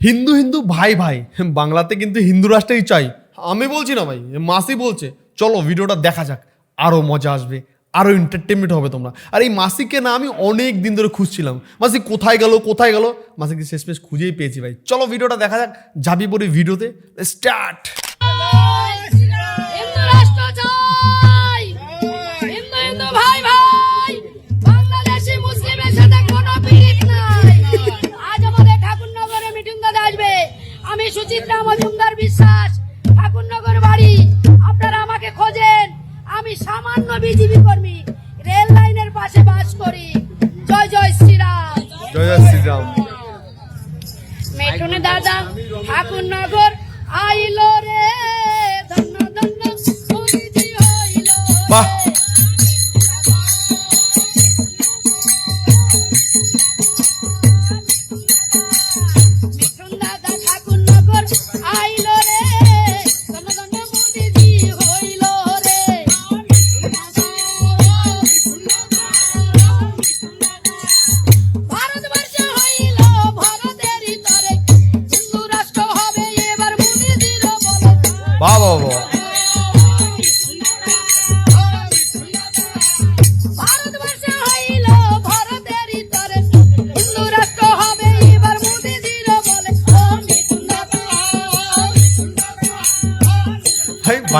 হিন্দু হিন্দু, ভাই ভাই, বাংলাতে কিন্তু হিন্দু রাষ্ট্রেই চাই। আমি বলছি না ভাই, মাসি বলছে, চলো ভিডিওটা দেখা যাক আরও মজা আসবে আরও এন্টারটেনমেন্ট হবে তোমরা। আর এই মাসিকে না আমি অনেক দিন ধরে খুঁজছিলাম। মাসি কোথায় গেল কোথায় গেল? মাসিকে শেষমেশ খুঁজেই পেয়েছি ভাই। চলো ভিডিওটা দেখা যাক, যাবি পরে ভিডিওতে স্টার্ট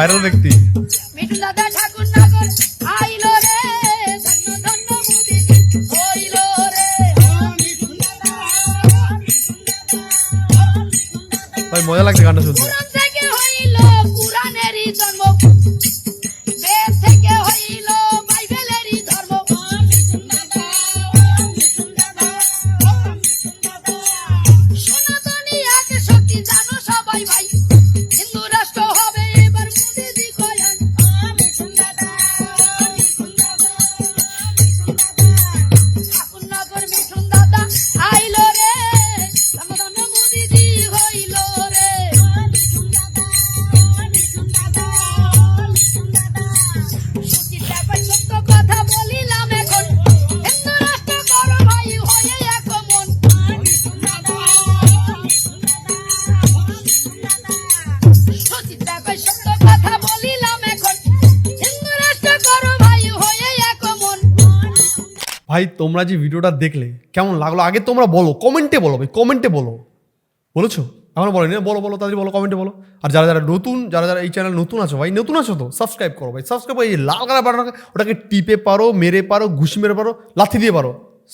ভাইরাল ব্যক্তি। দাদা আইল রে ভাই মজা লাগছে গানটা শুনতে। জন্ম। তোমরা যে ভিডিওটা দেখলে, কেমন লাগল? আগে তোমরা বলো, কমেন্টে বলো ভাই, কমেন্টে বলো। বলেছ? এখনও বলেনি না? বলো বলো তাদের বলো, কমেন্টে বলো। আর যারা যারা নতুন, যারা যারা এই চ্যানেল নতুন আছো ভাই, নতুন আছো তো সাবস্ক্রাইব করো ভাই। সাবস্ক্রাইব করে, এই লাল কালার বাটন ওটাকে টিপে পারো, মেরে পারো, ঘুষি মেরে পারো, লাথি দিয়ে পারো।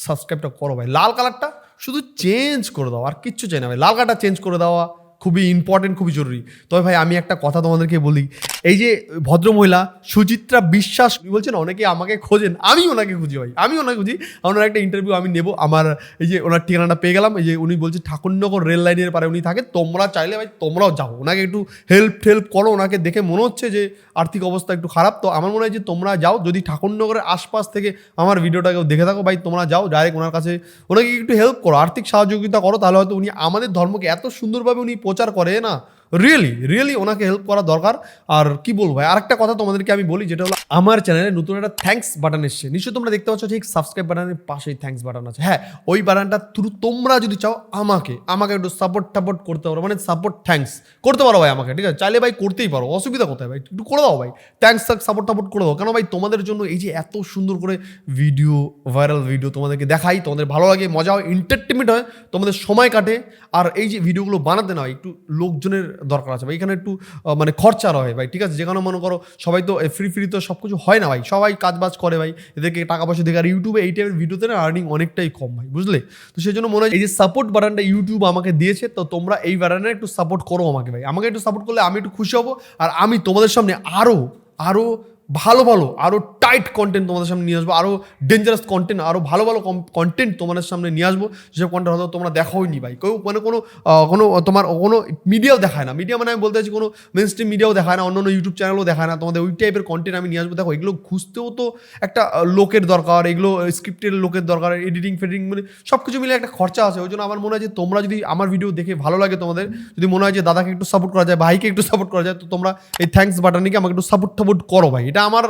সাবস্ক্রাইবটা করো ভাই। লাল কালারটা শুধু চেঞ্জ করে দাও, আর কিচ্ছু চাই না ভাই। লাল কালারটা চেঞ্জ করে দেওয়া খুবই ইম্পর্টেন্ট খুবই জরুরি। তবে ভাই, আমি একটা কথা তোমাদেরকে বলি। এই যে ভদ্রমহিলা সুচিত্রা বিশ্বাস বলছেন, অনেকে আমাকে খোঁজেন। আমি ওনাকে খুঁজি ভাই আমি ওনাকে খুঁজি। ওনার একটা ইন্টারভিউ আমি নেব। আমার এই যে ওনার ঠিকানাটা পেয়ে গেলাম। এই যে উনি বলছে, ঠাকুরনগর রেল লাইনের পারে উনি থাকে। তোমরা চাইলে ভাই, তোমরাও যাও। ওনাকে একটু হেল্প টেল্প করো। ওনাকে দেখে মনে হচ্ছে যে আর্থিক অবস্থা একটু খারাপ। তো আমার মনে হয় যে, তোমরা যাও। যদি ঠাকুরনগরের আশপাশ থেকে আমার ভিডিওটাকে দেখে থাকো ভাই, তোমরা যাও। ডাইরেক্ট ওনার কাছে ওনাকে একটু হেল্প করো। আর্থিক সহযোগিতা করো। তাহলে হয়তো উনি আমাদের ধর্মকে এত সুন্দরভাবে উনি প্রচার করে না? রিয়েলি রিয়েলি ওনাকে হেল্প করা দরকার। আর কি বলব ভাই, আরেকটা কথা তোমাদেরকে আমি বলি, যেটা হলো আমার চ্যানেলে নতুন একটা থ্যাঙ্কস বাটন এসছে। নিশ্চয়ই তোমরা দেখতে পাচ্ছ ঠিক সাবস্ক্রাইব বাটনের পাশেই থ্যাঙ্কস বাটন আছে। হ্যাঁ ওই বাটনটা থ্রু তোমরা যদি চাও আমাকে আমাকে একটু সাপোর্ট টাপোর্ট করতে পারো মানে সাপোর্ট থ্যাঙ্কস করতে পারো ভাই আমাকে, ঠিক আছে? চাইলে ভাই করতেই পারো, অসুবিধা কোথায় ভাই? একটু করে দাও ভাই। থ্যাঙ্কস সাপোর্ট টাপোর্ট করে দাও। কেন ভাই, তোমাদের জন্য এই যে এত সুন্দর করে ভিডিও ভাইরাল ভিডিও তোমাদেরকে দেখাই, তোমাদের ভালো লাগে, মজা হয় এন্টারটেনমেন্ট হয়, তোমাদের সময় কাটে, আর এই যে ভিডিওগুলো বানাতে না একটু লোকজনের দরকার আছে ভাই। এখানে একটু মানে খরচা রয় ভাই, ঠিক আছে? যেখানে মনে করো সবাই তো ফ্রি ফ্রি তো সব কিছু হয় না ভাই। সবাই কাজ বাজ করে ভাই। এদেরকে টাকা পয়সা দেখে আর ইউটিউবে এই টাইপের ভিডিওতে না আর্নিং অনেকটাই কম ভাই, বুঝলে? তো সেই জন্য মনে হয় এই যে সাপোর্ট বাটনটা ইউটিউব আমাকে দিয়েছে, তো তোমরা এই বাটনে একটু সাপোর্ট করো আমাকে ভাই। আমাকে একটু সাপোর্ট করলে আমি একটু খুশি হব, আর আমি তোমাদের সামনে আরও আরও ভালো ভালো আরও টাইট কন্টেন্ট তোমাদের সামনে নিয়ে আসব আরও ডেঞ্জারাস কন্টেন্ট আরও ভালো ভালো কন্টেন্ট তোমাদের সামনে নিয়ে আসব যেসব কন্টেন্ট হয়তো তোমরা দেখাওনি ভাই। কেউ মানে কোনো কোনো, তোমার কোনো মিডিয়াও দেখায় না। মিডিয়া মানে আমি বলতে চাইছি কোনো মেন স্ট্রিম মিডিয়াও দেখায় না, অন্য অন্য ইউটিউব চ্যানেলও দেখায় না। তোমাদের ওই টাইপের কন্টেন্ট আমি নিয়ে আসব। দেখো, এগুলো খুঁজতেও তো একটা লোকের দরকার, এগুলো স্ক্রিপ্টের লোকের দরকার এডিটিং ফেডিটিং মানে সব কিছু মিলে একটা খরচা আছে। ওই জন্য আমার মনে হয় যে তোমরা যদি আমার ভিডিও দেখে ভালো লাগে তোমাদের, যদি মনে হয় যে দাদাকে একটু সাপোর্ট করা যায়, ভাইকে একটু সাপোর্ট করা যায়, তো তোমরা এই থ্যাঙ্কস বাটনকে আমাকে একটু সাপোর্ট টাপোর্ট করো ভাই। এটা আমার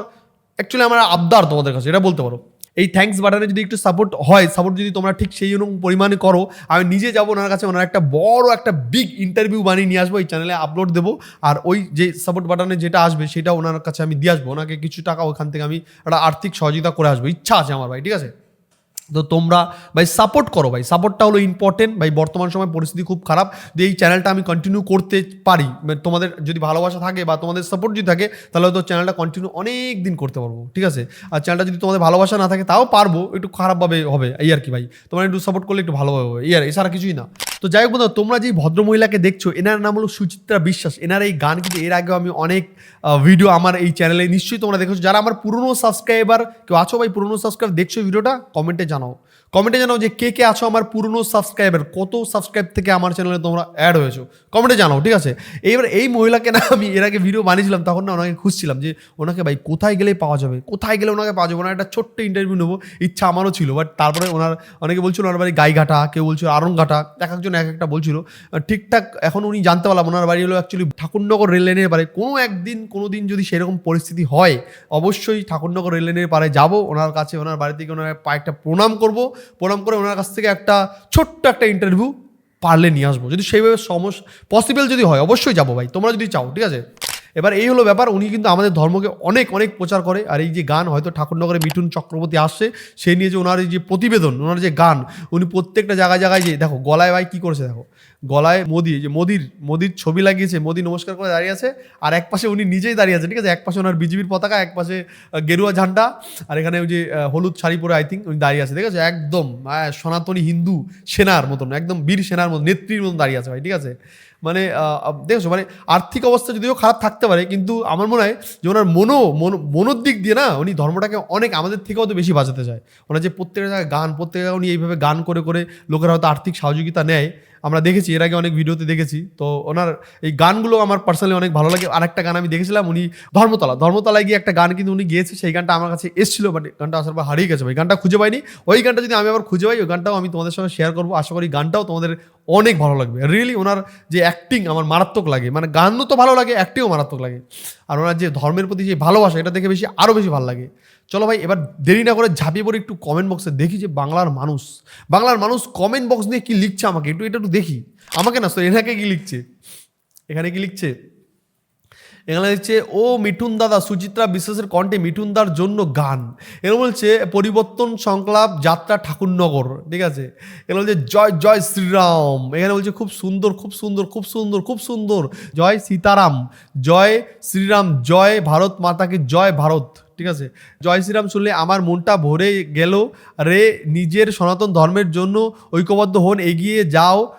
অ্যাকচুয়ালি আমার আবদার তোমাদের কাছে, এটা বলতে পারো। এই থ্যাংকস বাটনে যদি একটু সাপোর্ট হয় সাপোর্ট যদি তোমরা ঠিক সেই অনু পরিমাণে করো, আমি নিজে যাব ওনার কাছে, ওনার একটা বড় একটা বিগ ইন্টারভিউ বানিয়ে নিয়ে আসব, এই চ্যানেলে আপলোড দেবো। আর ওই যে সাপোর্ট বাটনে যেটা আসবে, সেটা ওনার কাছে আমি দিয়ে আসব। ওনাকে কিছু টাকা ওখান থেকে আমি একটা আর্থিক সহযোগিতা করে আসব। ইচ্ছা আছে আমার ভাই, ঠিক আছে? তো তোমরা, ভাই সাপোর্ট করো, ভাই। সাপোর্টটা হলো ইম্পর্টেন্ট ভাই, বর্তমান সময় পরিস্থিতি খুব খারাপ। যে এই চ্যানেলটা আমি কন্টিনিউ করতে পারি মানে তোমাদের যদি ভালোবাসা থাকে বা তোমাদের সাপোর্ট যদি থাকে, তাহলে হয়তো চ্যানেলটা কন্টিনিউ অনেক দিন করতে পারব, ঠিক আছে? আর চ্যানেলটা যদি তোমাদের ভালোবাসা না থাকে, তাও পারব, একটু খারাপভাবে হবে, এই আর কি, ভাই। তোমার একটু সাপোর্ট করলে একটু ভালোভাবে হবে, এই আর এছাড়া কিছুই না। তো যাই হোক বন্ধু, তোমরা যে ভদ্র মহিলাকে দেখছ, এনার নাম হলো সুচিত্রা বিশ্বাস। এনার এই গান কিন্তু এর আগেও আমি অনেক ভিডিও আমার এই চ্যানেলে নিশ্চয়ই তোমরা দেখেছ। যারা আমার পুরনো সাবস্ক্রাইবার কেউ আছো ভাই পুরনো সাবস্ক্রাইব দেখছ ভিডিওটা কমেন্টে জানাও। কমেন্টে জানাও যে কে কে আছো আমার পুরনো সাবস্ক্রাইবার কত সাবস্ক্রাইব থেকে আমার চ্যানেলে তোমরা অ্যাড হয়েছো? কমেন্টে জানাও, ঠিক আছে? এইবার এই মহিলাকে না আমি এর আগে ভিডিও বানিয়েছিলাম, তখন না ওনাকে খুঁজছিলাম যে ওনাকে ভাই কোথায় গেলে পাওয়া যাবে? কোথায় গেলে ওনাকে পাওয়া যাবে? ওনার একটা ছোট্ট ইন্টারভিউ নেব, ইচ্ছা আমারও ছিল বাট তারপরে ওনার, অনেকে বলছিল ওনার বাড়ি গাইঘাটা, কেউ বলছিল আরংঘাটা এক একজন এক একটা বলছিল। ঠিকঠাক এখন উনি জানতে পারলাম, ওনার বাড়ি হলো অ্যাকচুয়ালি ঠাকুরনগর রেল লাইনের পারে। কোনো একদিন, কোনো দিন যদি সেরকম পরিস্থিতি হয়, অবশ্যই ঠাকুরনগর রেল লাইনের পারে যাব। ওনার কাছে, ওনার বাড়ি থেকে ওনার পায়ে একটা প্রণাম করব। প্রণাম করে ওনার কাছ থেকে একটা ছোট্ট একটা ইন্টারভিউ পারলে নিয়ে আসব। যদি সেইভাবে সমস্যা পসিবল যদি হয়, অবশ্যই যাব ভাই। তোমরা যদি চাও, ঠিক আছে? এবার এই হলো ব্যাপার, উনি কিন্তু আমাদের ধর্মকে অনেক অনেক প্রচার করে। আর এই যে গান, হয়তো ঠাকুরনগরে মিঠুন চক্রবর্তী আসছে সেই নিয়ে যে ওনার যে প্রতিবেদন, ওনার যে গান, উনি প্রত্যেকটা জায়গায় জায়গায় যে, দেখো, গলায় ভাই কী করেছে, দেখো, গলায় মোদি যে মোদির মোদির ছবি লাগিয়েছে, মোদি নমস্কার করে দাঁড়িয়ে আছে, আর এক পাশে উনি নিজেই দাঁড়িয়ে আছে ঠিক আছে? এক পাশে ওনার বিজেপির পতাকা, এক পাশে গেরুয়া ঝান্ডা, আর এখানে ওই যে হলুদ শাড়ি পরে আই থিঙ্ক উনি দাঁড়িয়ে আছে, ঠিক আছে? একদম সনাতনী হিন্দু সেনার মতন, একদম বীর সেনার মতন, নেত্রীর মতন দাঁড়িয়ে আছে ভাই, ঠিক আছে? মানে দেখছ? মানে আর্থিক অবস্থা যদিও খারাপ থাকতে পারে, কিন্তু আমার মনে হয় যে ওনার মনো মনো, মনোর দিক দিয়ে না, উনি ধর্মটাকে অনেক আমাদের থেকেও তো বেশি বাঁচাতে চায়। ওনার যে প্রত্যেকটা জায়গায় গান, প্রত্যেকটা উনি এইভাবে গান করে করে লোকেরা হয়তো আর্থিক সহযোগিতা নেয় আমরা দেখেছি, এর আগে অনেক ভিডিওতে দেখেছি। তো ওনার এই গানগুলো আমার পার্সোনালি অনেক ভালো লাগে। আরেকটা গান আমি দেখেছিলাম, উনি ধর্মতলা। ধর্মতলায় গিয়ে একটা গান কিন্তু উনি গিয়েছে, সেই গানটা আমার কাছে এসেছিল বাট গানটা আসার পর হারিয়ে গেছে। ভাই গানটা খুঁজে পাইনি। ওই গানটা যদি আমি আবার খুঁজে পাই, ওই গানটাও আমি তোমাদের সঙ্গে শেয়ার করব। আশা করি গানটাও তোমাদের অনেক ভালো লাগবে। রিয়েলি ওনার যে অ্যাক্টিং আমার মারাত্মক লাগে। মানে গানও তো ভালো লাগে অ্যাক্টিংও মারাত্মক লাগে। আর ওনার যে ধর্মের প্রতি যে ভালোবাসা, এটা দেখে বেশি আরও বেশি ভালো লাগে। চলো ভাই, এবার দেরি না করে ঝাঁপিয়ে পড়ে একটু কমেন্ট বক্সে দেখি যে বাংলার মানুষ। বাংলার মানুষ কমেন্ট বক্স নিয়ে কি লিখছে আমাকে? একটু, এটা একটু দেখি। আমাকে না তো এনাকে কি লিখছে? এখানে কি লিখছে? এখানে লিখছে, ও মিঠুন দাদা, সুচিত্রা বিশ্বাসের কণ্ঠে মিঠুন দার জন্য গান। এখানে বলছে, পরিবর্তন সংকলাপ যাত্রা ঠাকুরনগর। ঠিক আছে? এখানে বলছে, জয় জয় শ্রীরাম। এখানে বলছে, খুব সুন্দর খুব সুন্দর খুব সুন্দর খুব সুন্দর। জয় সীতারাম। জয় শ্রীরাম, জয় ভারত মাতাকে, জয় ভারত। ঠিক আছে? জয় শ্রীরাম শুনলে আমার মনটা ভরে গেল। রে, নিজের সনাতন ধর্মের জন্য ঐক্যবদ্ধ হন, এগিয়ে যাও।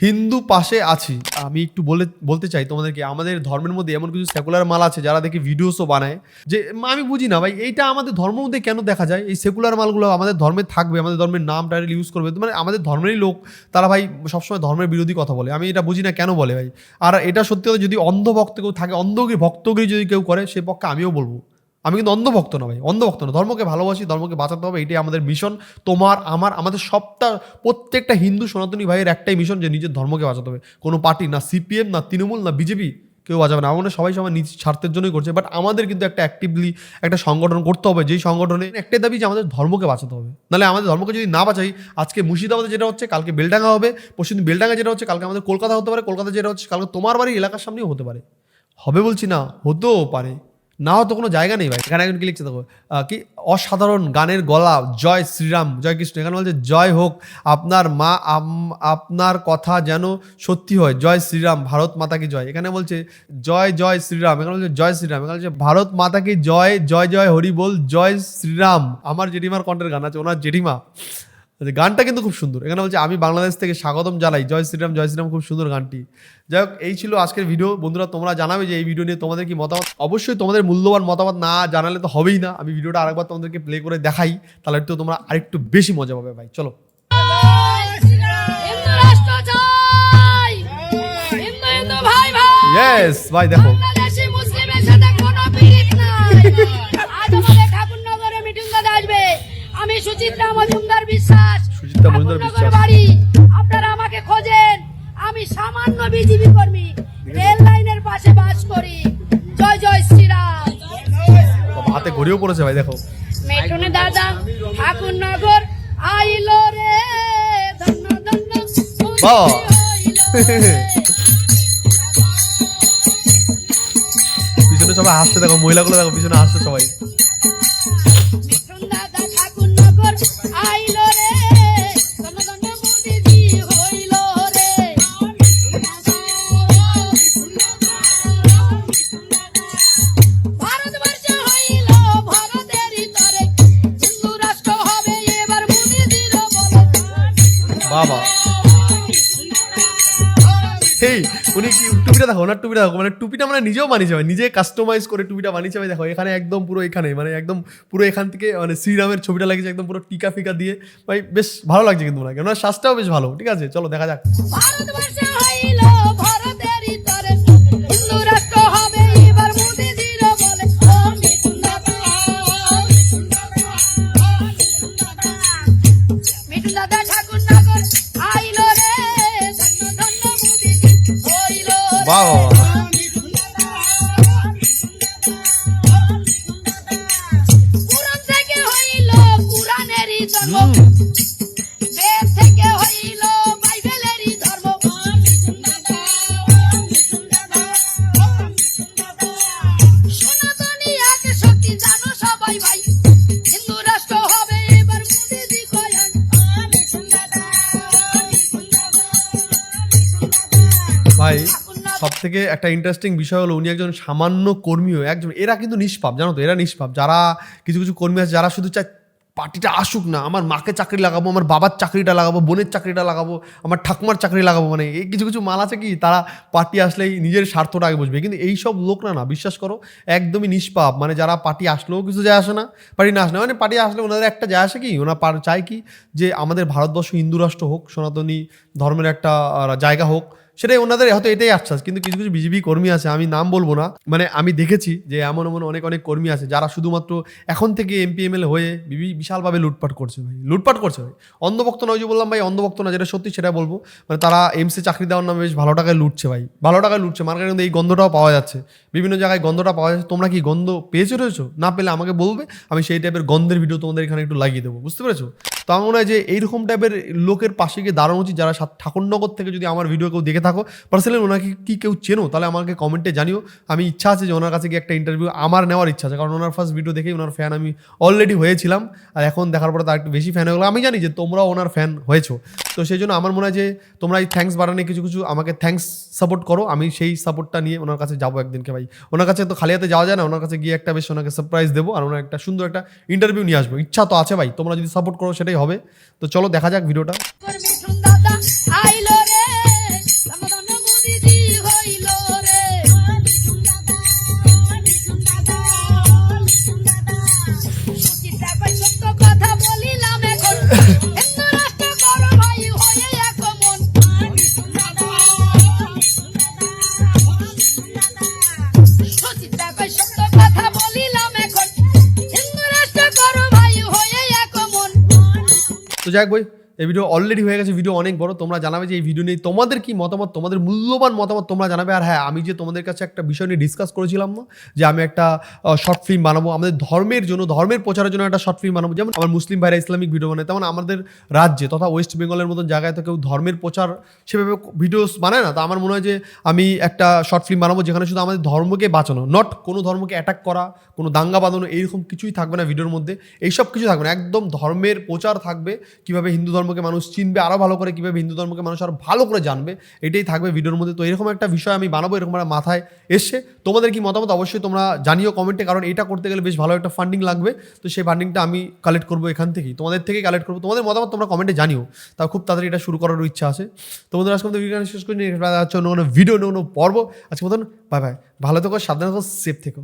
হিন্দু পাশে আছি। আমি একটু বলে, বলতে চাই তোমাদেরকে, আমাদের ধর্মের মধ্যে এমন কিছু সেকুলার মাল আছে যারা দেখে ভিডিওসও বানায়। যে, আমি বুঝি না ভাই, এইটা আমাদের ধর্মের মধ্যে কেন দেখা যায়? এই সেকুলার মালগুলো আমাদের ধর্মে থাকবে, আমাদের ধর্মের নাম টাইটেল ইউজ করবে। মানে আমাদের ধর্মেরই লোক, তারা ভাই সবসময় ধর্মের বিরোধী কথা বলে। আমি এটা বুঝি না কেন বলে ভাই? আর এটা সত্যি কথা, যদি অন্ধ ভক্ত কেউ থাকে অন্ধগিরি ভক্তগিরি যদি কেউ করে, সে পক্ষে আমিও বলব। আমি কিন্তু অন্ধভক্ত না ভাই, অন্ধভক্ত না। ধর্মকে ভালোবাসি, ধর্মকে বাঁচাতে হবে, এটাই আমাদের মিশন তোমার, আমার, আমাদের সবটা, প্রত্যেকটা হিন্দু সনাতনী ভাইয়ের একটাই মিশন যে নিজের ধর্মকে বাঁচাতে হবে। কোনো পার্টি না সিপিএম, না তৃণমূল, না বিজেপি, কেউ বাঁচাবে না। আমাদের সবাই সবাই নিজ স্বার্থের জন্যই করছে বাট আমাদের কিন্তু একটা অ্যাক্টিভলি একটা সংগঠন করতে হবে। যেই সংগঠনে একটাই দাবি যে আমাদের ধর্মকে বাঁচাতে হবে। নাহলে আমাদের ধর্মকে যদি না বাঁচাই, আজকে মুর্শিদাবাদে যেটা হচ্ছে, কালকে বেলডাঙ্গা হবে, পরশুদিন বেলডাঙ্গা যেটা হচ্ছে, কালকে আমাদের কলকাতা হতে পারে, কলকাতা যেটা হচ্ছে, কালকে তোমার বাড়ি, এলাকার সামনেও হতে পারে। হবে বলছি না, হতেও পারে। না হতো কোনো জায়গা নেই ভাই। এখানে একজন কি লিখছে দেখো কি অসাধারণ গানের গলা, জয় শ্রীরাম, জয় কৃষ্ণ। এখানে বলছে, জয় হোক, আপনার মা আপনার কথা যেন সত্যি হয়। জয় শ্রীরাম, ভারত মাতা কি জয়? এখানে বলছে, জয় জয় শ্রীরাম। এখানে বলছে, জয় শ্রীরাম। এখানে বলছে, ভারত মাতা কি জয়? জয় জয়, হরি বল, জয় শ্রীরাম। আমার জেঠিমার কণ্ঠের গান আছে, ওনার জেঠিমা। গানটা কিন্তু খুব সুন্দর। এখানে বলছে আমি বাংলাদেশ থেকে স্বাগতম জানাই। জয় শ্রীরাম জয় শ্রীরাম খুব সুন্দর গানটি। যাই হোক এই ছিল আজকের ভিডিও। বন্ধুরা তোমরা জানাবে যে এই ভিডিও নিয়ে তোমাদের কি মতামত? অবশ্যই তোমাদের মূল্যবান মতামত না জানালে তো হবেই না। আমি ভিডিওটা আরেকবার তোমাদেরকে প্লে করে দেখাই তাহলে একটু তোমরা আরেকটু বেশি মজা পাবে ভাই। চলো। ভাই দেখো। আমি সুচিত্রা মজুমদার বিশ্বাস। সুচিত্রা মজুমদার বিশ্বাস। বাড়ি আপনারা আমাকে খোঁজেন। আমি সামান্য বিজেপি কর্মী। রেল লাইনের পাশে বাস করি। জয় জয় শ্রীরাম। হাতে ঘড়িও পড়েছে ভাই দেখো। মেটুনে দাদা ঠাকুরনগর আইলো রে। ধন্য পিছনে সবাই হাসছে দেখো মহিলাগুলো দেখো পিছনে হাসছে সবাই। কি টুপিটা দেখো? না টুপিটা দেখো। মানে টুপিটা মানে নিজেও বানিয়েছে ভাই। নিজে কাস্টমাইজ করে টুপিটা বানিয়েছে ভাই। দেখো, এখানে একদম পুরো এখানে মানে একদম পুরো এখান থেকে মানে শ্রীরামের ছবিটা লাগিয়েছে, একদম পুরো টিকা ফিকা দিয়ে। ভাই, বেশ ভালো লাগছে কিন্তু মানে কেননা শ্বাসটাও বেশ ভালো। ঠিক আছে? চলো, দেখা যাক। থেকে একটা ইন্টারেস্টিং বিষয় হলো উনি একজন সামান্য কর্মীও, একজন, এরা কিন্তু নিষ্পাপ, জানো তো, এরা নিষ্পাপ। যারা কিছু কিছু কর্মী আছে যারা শুধু চায় পার্টিটা আসুক না, আমার মাকে চাকরি লাগাবো, আমার বাবার চাকরিটা লাগাবো, বোনের চাকরিটা লাগাবো, আমার ঠাকুমার চাকরি লাগাবো মানে এই কিছু কিছু মাল আছে কি, তারা পার্টি আসলেই নিজের স্বার্থটা আগে বুঝবে। কিন্তু এই সব লোক না না বিশ্বাস করো, একদমই নিষ্পাপ। মানে যারা পার্টি আসলেও কিছু যায় আসে না, পার্টি না আসে না মানে পার্টি আসলে ওনাদের একটা যায় আসে কি, ওনারা পার- চায় কি যে আমাদের ভারতবর্ষ হিন্দু রাষ্ট্র হোক, সনাতনী ধর্মের একটা জায়গা হোক সেটাই ওনাদের, হয়তো এটাই আশ্বাস। কিন্তু কিছু কিছু বিজেপি কর্মী আছে, আমি নাম বলব না। মানে আমি দেখেছি যে এমন এমন অনেক অনেক কর্মী আছে যারা শুধুমাত্র এখন থেকে এমপি এমএলএ হয়ে বিশালভাবে লুটপাট করছে ভাই। লুটপাট করছে ভাই। অন্ধভক্ত নয় যে বললাম ভাই, অন্ধভক্ত না, যেটা সত্যি সেটা বলব। মানে তারা এমসে চাকরি দেওয়ার নামে বেশ ভালো টাকায় লুটছে ভাই। ভালো টাকায় লুটছে। মার্কেটের মধ্যে এই গন্ধটাও পাওয়া যাচ্ছে। বিভিন্ন জায়গায় গন্ধটা পাওয়া যাচ্ছে। তোমরা কি গন্ধ পেয়েছ রয়েছো? না পেলে আমাকে বলবে। আমি সেই টাইপের গন্ধের ভিডিও তোমাদের এখানে একটু লাগিয়ে দেবো। বুঝতে পেরেছ? তো আমার মনে হয় যে এইরকম টাইপের লোকের পাশে গিয়ে দাঁড়ানো উচিত যারা ঠাকুরনগর থেকে যদি আমার ভিডিও কেউ দেখে থাকো। পার্সোনালি ওনাকে কি কেউ চেনো? তাহলে আমাকে কমেন্টে জানিও। আমি ইচ্ছা আছে যে ওনার কাছে গিয়ে একটা ইন্টারভিউ আমার নেওয়ার ইচ্ছা আছে। কারণ ওনার ফার্স্ট ভিডিও দেখেই ওনার ফ্যান আমি অলরেডি হয়েছিলাম। আর এখন দেখার পরে তার একটু বেশি ফ্যান হয়ে গেলো আমি জানি যে তোমরাও ওনার ফ্যান হয়েছো। তো সেই জন্য আমার মনে হয় যে তোমরা এই থ্যাঙ্কস বাড়ানে কিছু কিছু আমাকে থ্যাঙ্কস সাপোর্ট করো। আমি সেই সাপোর্টটা নিয়ে ওনার কাছে যাব একদিনকে ভাই। ওনার কাছে তো খালি হাতে যাওয়া যায় না। ওনার কাছে গিয়ে একটা বেশ ওনাকে সারপ্রাইজ দেবো। আর ওনার একটা সুন্দর একটা ইন্টারভিউ নিয়ে আসব। ইচ্ছা তো আছে ভাই। তোমরা যদি সাপোর্ট করো সেটাই হবে। তো চলো দেখা যাক ভিডিওটা। যাক বই এই ভিডিও অলরেডি হয়ে গেছে ভিডিও অনেক বড়, তোমরা জানাবে যে এই ভিডিও নিয়ে তোমাদের কি মতামত, তোমাদের মূল্যবান মতামত তোমরা জানাবে। আর হ্যাঁ আমি যে তোমাদের কাছে একটা বিষয় নিয়ে ডিসকাস করেছিলাম না যে আমি একটা শর্ট ফিল্ম বানাবো, আমাদের ধর্মের জন্য, ধর্মের প্রচারের জন্য একটা শর্ট ফিল্ম বানাবো। যেমন আমার মুসলিম ভাইরা ইসলামিক ভিডিও বানায়, তেমন আমাদের রাজ্যে তথা ওয়েস্ট বেঙ্গলের মতন জায়গায় তো কেউ ধর্মের প্রচার সেভাবে ভিডিওস বানায় না। তো আমার মনে হয় যে আমি একটা শর্ট ফিল্ম বানাবো, যেখানে শুধু আমাদের ধর্মকে বাঁচানো নট কোনো ধর্মকে অ্যাটাক করা, কোনো দাঙ্গা বাঁধানো, এইরকম কিছুই থাকবে না ভিডিওর মধ্যে। এইসব কিছু থাকবে না, একদম ধর্মের প্রচার থাকবে, কীভাবে হিন্দু ধর্মকে মানুষ চিনবে আরও ভালো করে কীভাবে হিন্দু ধর্মকে মানুষ আরও ভালো করে জানবে, এটাই থাকবে ভিডিওর মধ্যে। তো এরকম একটা বিষয় আমি বানাবো, এরকম একটা মাথায় এসছে তোমাদের কি মতামত? অবশ্যই তোমরা জানিও কমেন্টে কারণ এটা করতে গেলে বেশ ভালো একটা ফান্ডিং লাগবে। তো সেই ফান্ডিংটা আমি কালেক্ট করব এখান থেকেই। তোমাদের থেকেই কালেক্ট করব। তোমাদের মতামত তোমরা কমেন্টে জানিও। তা খুব তাড়াতাড়ি এটা শুরু করার ইচ্ছা আছে। তোমাদের আজকে আমাদের ভিডিও শেষ করে নিয়ে অন্য কোনো ভিডিও অন্য কোনো পর্ব। আজকে মতন বাই বাই ভালো থেকো, সাবধানে থেকো সেফ থেকো।